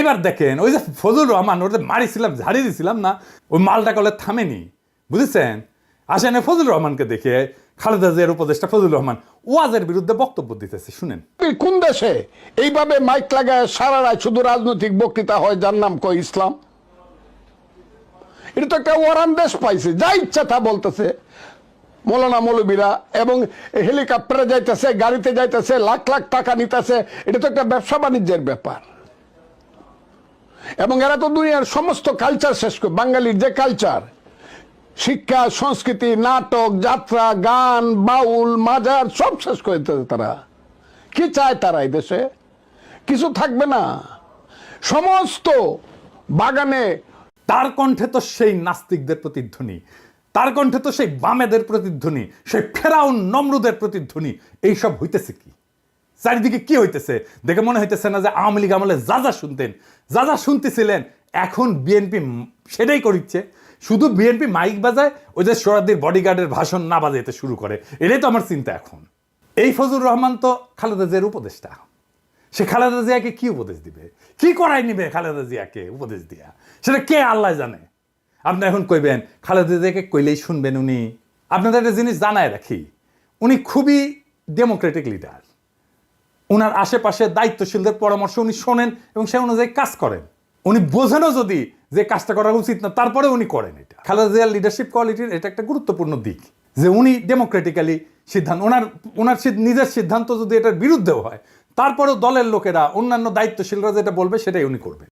এইবার দেখেন, ওই যে ফজল রহমান, ওর যে মারিছিলাম, ঝাড়ি দিছিলাম না, ওই মালটা কলে থামেনি, বুঝেছেন? আসেন ফজল রহমানকে দেখে, খালেদা জিয়ার উপদেষ্টা ফজল রহমান ওয়াজের বিরুদ্ধে বক্তব্য দিতেছে, শুনেন। কোন দেশে? এইভাবে মাইক লাগায় সারা রাত শুধু রাজনৈতিক বক্তৃতা হয়, যার নাম কয় ইসলাম? এটা তো একটা ওয়ারান দেশ পাইছে, যা ইচ্ছা তা বলতেছে। মৌলানা মৌলবীরা এবং হেলিকপ্টারে যাইতেছে, গাড়িতে যাইতেছে, লাখ লাখ টাকা নিতেছে, এটা তো একটা ব্যবসা বাণিজ্যের ব্যাপার। এবং এরা তো দুনিয়ার সমস্ত কালচার শেষ করে বাঙালির যে কালচার শিক্ষা, সংস্কৃতি, নাটক, যাত্রা, গান, বাউল, মাজার, সব শেষ করে তারা। কি চায় তারা এই দেশে? কিছু থাকবে না। সমস্ত বাগানে তার কণ্ঠে তো সেই নাস্তিকদের প্রতিধ্বনি, তার কণ্ঠে তো সেই বামেদের প্রতিধ্বনি, সেই ফেরাউন নমরুদের প্রতিধ্বনি, এইসব হইতেছে কি? চারিদিকে কি হইতেছে? দেখে মনে হইতেছে না যে আওয়ামী লীগ আমলে যা যা শুনতেন, যা যা শুনতেছিলেন, এখন বিএনপি সেটাই করিচ্ছে। শুধু বিএনপি মাইক বাজায় ওই যে সোরাদির বডিগার্ডের ভাষণ না বাজাইতে শুরু করে। এটাই তো আমার চিন্তা এখন। এই ফজুর রহমান তো খালেদা জিয়ার উপদেষ্টা। সে খালেদা জিয়াকে কি উপদেশ দিবে? কি করাই নিবে খালেদা জিয়াকে উপদেশ দিয়া? সেটা কে আল্লাহ জানে? আপনি এখন কইবেন, খালেদা জিয়াকে কইলেই শুনবেন উনি। আপনাদের একটা জিনিস জানায় রাখি। উনি খুবই ডেমোক্রেটিক লিডার ওনার আশেপাশে দায়িত্বশীলদের পরামর্শ উনি শোনেন এবং সে অনুযায়ী কাজ করেন। উনি বোঝেনও যদি যে কাজটা করা উচিত না, তারপরে উনি করেন এটা। খালেদা জিয়ার লিডারশিপ কোয়ালিটির এটা একটা গুরুত্বপূর্ণ দিক। যে উনি ডেমোক্রেটিক্যালি সিদ্ধান্ত ওনার ওনার নিজের সিদ্ধান্ত যদি এটার বিরুদ্ধেও হয়, তারপরেও দলের লোকেরা, অন্যান্য দায়িত্বশীলরা যেটা বলবে সেটাই উনি করবেন।